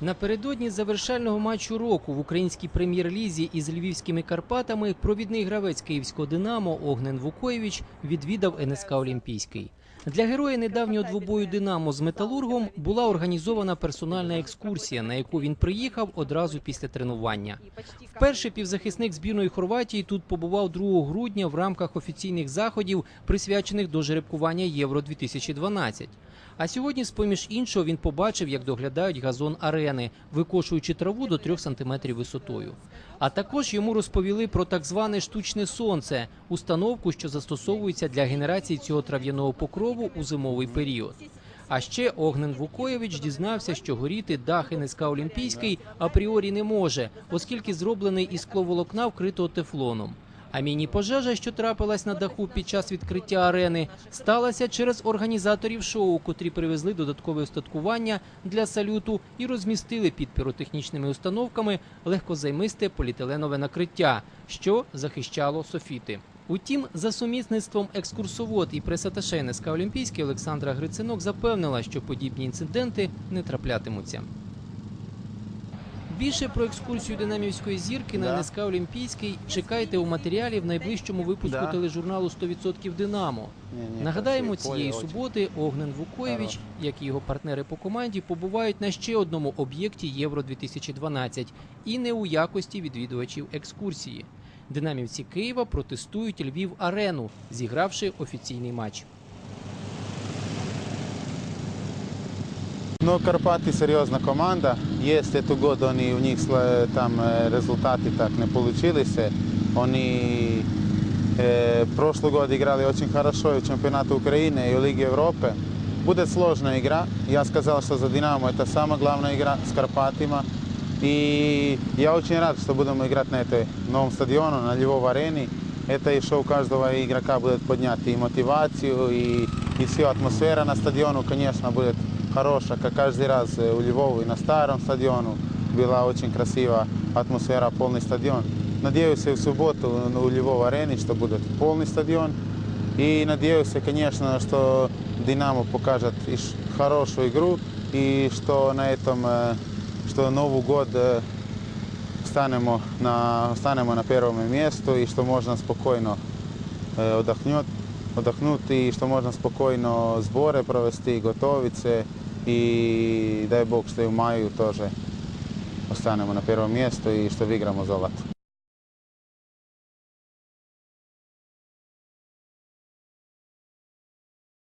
Напередодні завершального матчу року в українській прем'єр-лізі із львівськими Карпатами провідний гравець київського Динамо Огнен Вукоєвич відвідав НСК Олімпійський. Для героя недавнього двобою Динамо з металургом була організована персональна екскурсія, на яку він приїхав одразу після тренування. Вперше півзахисник збірної Хорватії тут побував 2 грудня в рамках офіційних заходів, присвячених до жеребкування Євро 2012 А сьогодні, з поміж іншого, він побачив, як доглядають газон арени, викошуючи траву до 3 сантиметрів висотою. А також йому розповіли про так зване штучне сонце, установку, що застосовується для генерації цього трав'яного покрову у зимовий період. А ще Огнен Вукоєвич дізнався, що горіти дах НСК Олімпійський апріорі не може, оскільки зроблений із скловолокна, вкритого тефлоном. А міні-пожежа, що трапилась на даху під час відкриття арени, сталася через організаторів шоу, котрі привезли додаткове устаткування для салюту і розмістили під піротехнічними установками легкозаймисте поліетиленове накриття, що захищало софіти. Утім, за сумісництвом екскурсовод і пресаташе НСК Олімпійський Олександра Грицинок запевнила, що подібні інциденти не траплятимуться. Більше про екскурсію динамівської зірки на. НСК Олімпійський чекайте у матеріалі в найближчому випуску тележурналу «100% Динамо. Нагадаємо, цієї суботи Огнен Вукоєвич, як і його партнери по команді, побувають на ще одному об'єкті Євро 2012 і не у якості відвідувачів екскурсії. Динамівці Києва протестують Львів арену, зігравши офіційний матч. No Karpati seriozna komanda, jeste tu god oni u njih tam e, rezultati tak ne polučili se. Oni e, prošlu god igrali očin harašo u čempionatu Ukrajine i u Ligi Europe. Bude složna igra, ja skazala što za Dinamo je ta sama glavna igra s Karpatima i ja očin rad što budemo igrati na toj novom stadionu, na Ljivov areni. Eta i šov každova igraka bude podnjati i motivaciju i, i svi atmosfera na stadionu, konječno, bude хорошая, как каждый раз э, у Львова и на старом стадионе была очень красивая атмосфера, полный стадион. Надеюсь, и в субботу ну, у Львова арене, что будет полный стадион. И надеюсь, конечно, что Динамо покажет и ш- хорошую игру, и что на этом, э, что Новый год э, станемо на, станемо на первом месте, и что можно спокойно э, отдохнуть, отдохнуть, и что можно спокойно сборы провести, готовиться, i daj Bog što je u maju tože ostanemo na prvom mjestu i što vigramo zlato.